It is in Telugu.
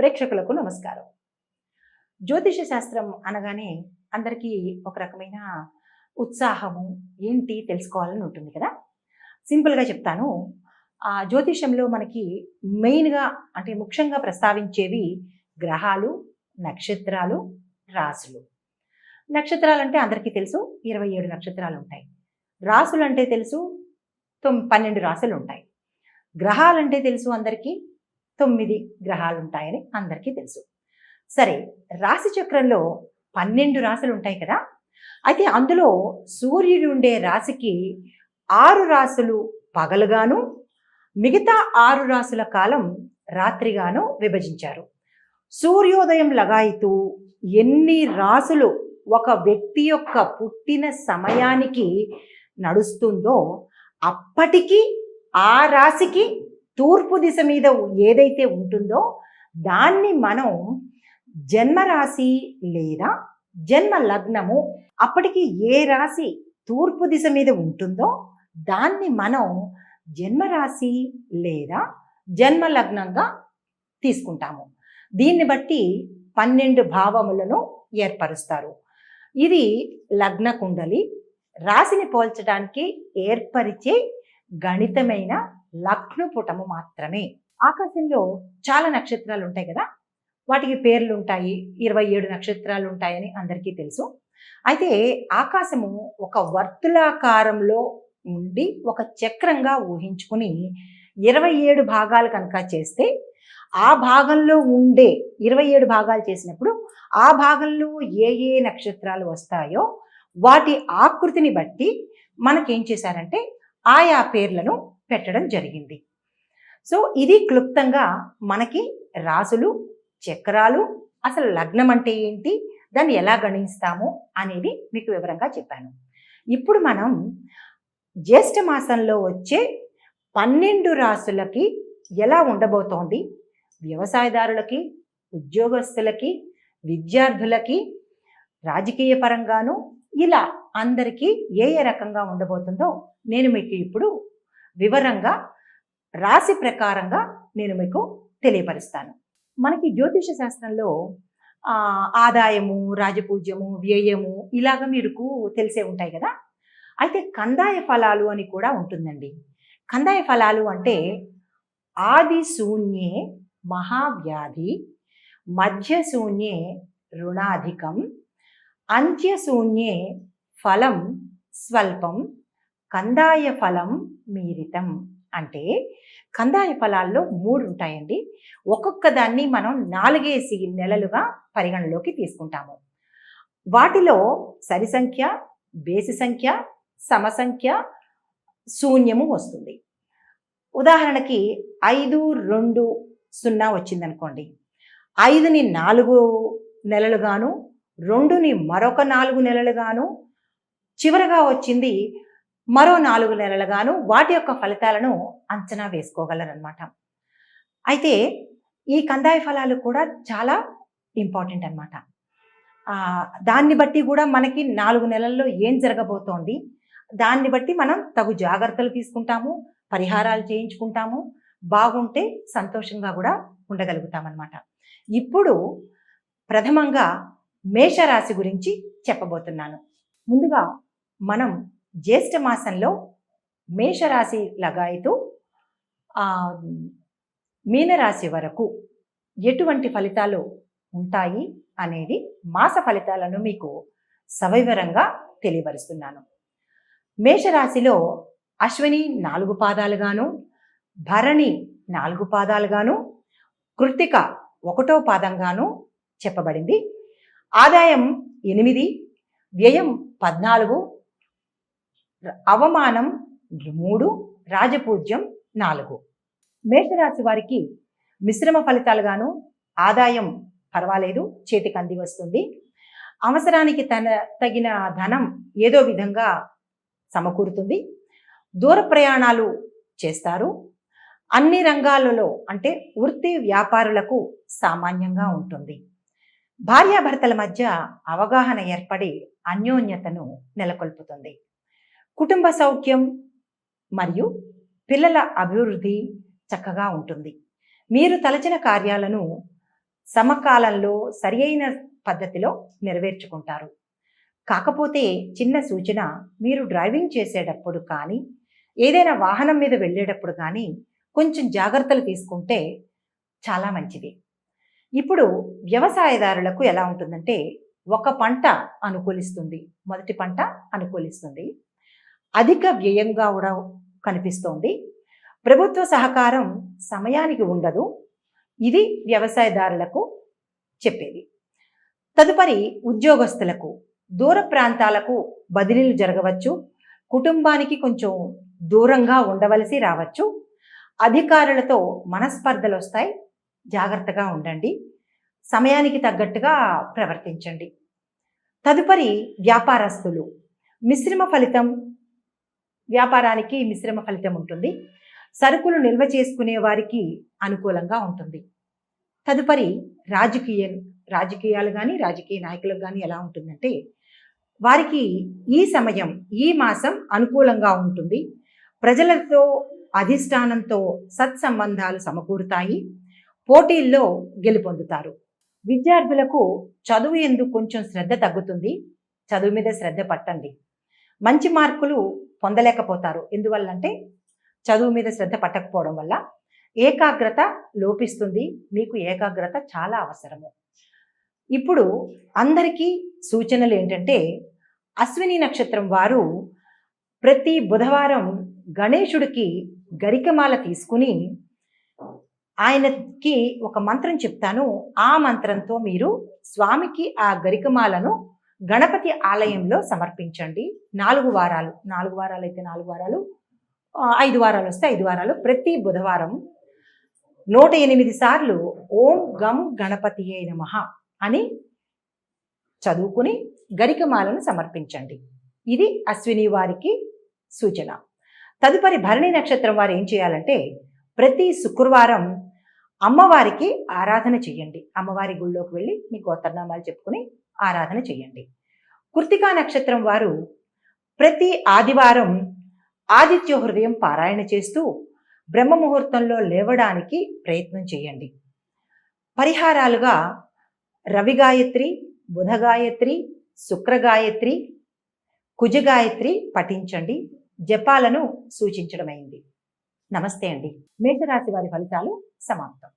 ప్రేక్షకులకు నమస్కారం. జ్యోతిష శాస్త్రం అనగానే అందరికీ ఒక రకమైన ఉత్సాహము ఏంటి తెలుసుకోవాలని ఉంటుంది కదా? సింపుల్గా చెప్తాను. ఆ జ్యోతిషంలో మనకి మెయిన్గా అంటే ముఖ్యంగా ప్రస్తావించేవి గ్రహాలు నక్షత్రాలు రాసులు. నక్షత్రాలు అంటే అందరికీ తెలుసు ఇరవై ఏడు నక్షత్రాలు ఉంటాయి. రాసులు అంటే తెలుసు తొమ్ పన్నెండు రాసులు ఉంటాయి. గ్రహాలంటే తెలుసు అందరికీ తొమ్మిది గ్రహాలు ఉంటాయని అందరికీ తెలుసు. సరే రాశి చక్రంలో పన్నెండు రాశులు ఉంటాయి కదా? అయితే అందులో సూర్యుడు ఉండే రాశికి ఆరు రాశులు పగలుగాను మిగతా ఆరు రాశుల కాలం రాత్రిగాను విభజించారు. సూర్యోదయం లగాయితూ ఎన్ని రాసులు ఒక వ్యక్తి యొక్క పుట్టిన సమయానికి నడుస్తుందో అప్పటికి ఆ రాశికి తూర్పు దిశ మీద ఏదైతే ఉంటుందో దాన్ని మనం జన్మరాశి లేదా జన్మ లగ్నము అప్పటికి ఏ రాశి తూర్పు దిశ మీద ఉంటుందో దాన్ని మనం జన్మరాశి లేదా జన్మ లగ్నంగా తీసుకుంటాము. దీన్ని బట్టి పన్నెండు భావములను ఏర్పరుస్తారు. ఇది లగ్న కుండలి. రాశిని పోల్చడానికి ఏర్పరిచే గణితమైన లగ్నపుటము మాత్రమే. ఆకాశంలో చాలా నక్షత్రాలు ఉంటాయి కదా? వాటికి పేర్లు ఉంటాయి. ఇరవై ఏడు నక్షత్రాలు ఉంటాయని అందరికీ తెలుసు. అయితే ఆకాశము ఒక వర్తులాకారంలో ఉండి ఒక చక్రంగా ఊహించుకుని ఇరవై ఏడు భాగాలు కనుక చేస్తే ఆ భాగంలో ఉండే ఇరవై ఏడు భాగాలు చేసినప్పుడు ఆ భాగంలో ఏ ఏ నక్షత్రాలు వస్తాయో వాటి ఆకృతిని బట్టి మనకేం చేశారంటే ఆయా పేర్లను పెట్టడం జరిగింది. సో ఇది క్లుప్తంగా మనకి రాసులు చక్రాలు అసలు లగ్నం అంటే ఏంటి దాన్ని ఎలా గణిస్తాము అనేది మీకు వివరంగా చెప్పాను. ఇప్పుడు మనం జ్యేష్ఠ మాసంలో వచ్చే పన్నెండు రాసులకి ఎలా ఉండబోతోంది? వ్యవసాయదారులకి ఉద్యోగస్తులకి విద్యార్థులకి రాజకీయ పరంగాను ఇలా అందరికీ ఏ ఏ రకంగా ఉండబోతుందో నేను మీకు ఇప్పుడు వివరంగా రాశి ప్రకారంగా నేను మీకు తెలియపరుస్తాను. మనకి జ్యోతిష శాస్త్రంలో ఆదాయము రాజపూజ్యము వ్యయము ఇలాగ మీకు తెలిసే ఉంటాయి కదా? అయితే కందాయ ఫలాలు అని కూడా ఉంటుందండి. కందాయ ఫలాలు అంటే ఆది శూన్యే మహావ్యాధి మధ్య శూన్యే రుణాధికం అంత్యశూన్యే ఫలం స్వల్పం కందాయ ఫలం మీరితం అంటే కందాయ ఫలాల్లో మూడు ఉంటాయండి ఒక్కొక్క దాన్ని మనం నాలుగేసి నెలలుగా పరిగణలోకి తీసుకుంటాము. వాటిలో సరి సంఖ్య బేసి సంఖ్య సమసంఖ్య శూన్యము వస్తుంది. ఉదాహరణకి ఐదు రెండు సున్నా వచ్చిందనుకోండి. ఐదుని నాలుగు నెలలుగాను రెండుని మరొక నాలుగు నెలలుగాను చివరగా వచ్చింది మరో నాలుగు నెలలుగాను వాటి యొక్క ఫలితాలను అంచనా వేసుకోగలరనమాట అయితే ఈ కందాయ ఫలాలు కూడా చాలా ఇంపార్టెంట్ అనమాట దాన్ని బట్టి కూడా మనకి నాలుగు నెలల్లో ఏం జరగబోతోంది? దాన్ని బట్టి మనం తగు జాగ్రత్తలు తీసుకుంటాము పరిహారాలు చేయించుకుంటాము బాగుంటే సంతోషంగా కూడా ఉండగలుగుతామన్నమాట. ఇప్పుడు ప్రథమంగా మేషరాశి గురించి చెప్పబోతున్నాను. ముందుగా మనం జ్యేష్ఠ మాసంలో మేషరాశి లగాయతూ మీనరాశి వరకు ఎటువంటి ఫలితాలు ఉంటాయి అనేది మాస ఫలితాలను మీకు సవివరంగా తెలియపరుస్తున్నాను. మేషరాశిలో అశ్విని నాలుగు పాదాలుగాను భరణి నాలుగు పాదాలుగాను కృత్తిక ఒకటో పాదంగాను చెప్పబడింది. ఆదాయం ఎనిమిది వ్యయం పద్నాలుగు అవమానం మూడు రాజపూజ్యం నాలుగు. మేషరాశి వారికి మిశ్రమ ఫలితాలుగాను ఆదాయం పర్వాలేదు చేతికి అంది వస్తుంది. అవసరానికి తన తగిన ధనం ఏదో విధంగా సమకూరుతుంది. దూర ప్రయాణాలు చేస్తారు. అన్ని రంగాలలో అంటే వృత్తి వ్యాపారులకు సామాన్యంగా ఉంటుంది. భార్యాభర్తల మధ్య అవగాహన ఏర్పడి అన్యోన్యతను నెలకొల్పుతుంది. కుటుంబ సౌఖ్యం మరియు పిల్లల అభివృద్ధి చక్కగా ఉంటుంది. మీరు తలచిన కార్యాలను సమకాలంలో సరి అయిన పద్ధతిలో నెరవేర్చుకుంటారు. కాకపోతే చిన్న సూచన మీరు డ్రైవింగ్ చేసేటప్పుడు కానీ ఏదైనా వాహనం మీద వెళ్ళేటప్పుడు కానీ కొంచెం జాగ్రత్తలు తీసుకుంటే చాలా మంచిది. ఇప్పుడు వ్యవసాయదారులకు ఎలా ఉంటుందంటే ఒక పంట అనుకూలిస్తుంది మొదటి పంట అనుకూలిస్తుంది. అధిక వ్యయంగా కూడా కనిపిస్తోంది. ప్రభుత్వ సహకారం సమయానికి ఉండదు. ఇది వ్యవసాయదారులకు చెప్పేది. తదుపరి ఉద్యోగస్తులకు దూర ప్రాంతాలకు బదిలీలు జరగవచ్చు. కుటుంబానికి కొంచెం దూరంగా ఉండవలసి రావచ్చు. అధికారులతో మనస్పర్ధలు వస్తాయి. జాగ్రత్తగా ఉండండి. సమయానికి తగ్గట్టుగా ప్రవర్తించండి. తదుపరి వ్యాపారస్తులు. మిశ్రమ ఫలితం వ్యాపారానికి మిశ్రమ ఫలితం ఉంటుంది. సరుకులు నిల్వ చేసుకునే వారికి అనుకూలంగా ఉంటుంది. తదుపరి రాజకీయ రాజకీయాలు కానీ రాజకీయ నాయకులకు కానీ ఎలా ఉంటుందంటే వారికి ఈ సమయం ఈ మాసం అనుకూలంగా ఉంటుంది. ప్రజలతో అధిష్టానంతో సత్సంబంధాలు సమకూరుతాయి. పోటీల్లో గెలుపొందుతారు. విద్యార్థులకు చదువు ఎందుకు కొంచెం శ్రద్ధ తగ్గుతుంది. చదువు మీద శ్రద్ధ పట్టండి. మంచి మార్కులు పొందలేకపోతారు. ఎందువల్లంటే చదువు మీద శ్రద్ధ పట్టకపోవడం వల్ల ఏకాగ్రత లోపిస్తుంది. మీకు ఏకాగ్రత చాలా అవసరము. ఇప్పుడు అందరికీ సూచనలు ఏంటంటే అశ్విని నక్షత్రం వారు ప్రతి బుధవారం గణేశుడికి గరికమాల తీసుకుని ఆయనకి ఒక మంత్రం చెప్తాను. ఆ మంత్రంతో మీరు స్వామికి ఆ గరికమాలను గణపతి ఆలయంలో సమర్పించండి. నాలుగు వారాలు. నాలుగు వారాలు అయితే నాలుగు వారాలు. ఐదు వారాలు వస్తే ఐదు వారాలు. ప్రతి బుధవారం నూట ఎనిమిది సార్లు ఓం గం గణపతి నమః అని చదువుకుని గరికమాలను సమర్పించండి. ఇది అశ్విని వారికి సూచన. తదుపరి భరణి నక్షత్రం వారు ఏం చేయాలంటే ప్రతి శుక్రవారం అమ్మవారికి ఆరాధన చేయండి. అమ్మవారి గుళ్ళోకి వెళ్ళి మీ గోత్రనామాలు చెప్పుకుని ఆరాధన చేయండి. కృతికా నక్షత్రం వారు ప్రతి ఆదివారం ఆదిత్య హృదయం పారాయణ చేస్తూ బ్రహ్మ ముహూర్తంలో లేవడానికి ప్రయత్నం చేయండి. పరిహారాలుగా రవి గాయత్రి బుధ గాయత్రి శుక్ర గాయత్రి కుజ గాయత్రి పఠించండి. జపాలను సూచించడమైంది. నమస్తే అండి. మేషరాశి వారి ఫలితాలు సమాప్తం.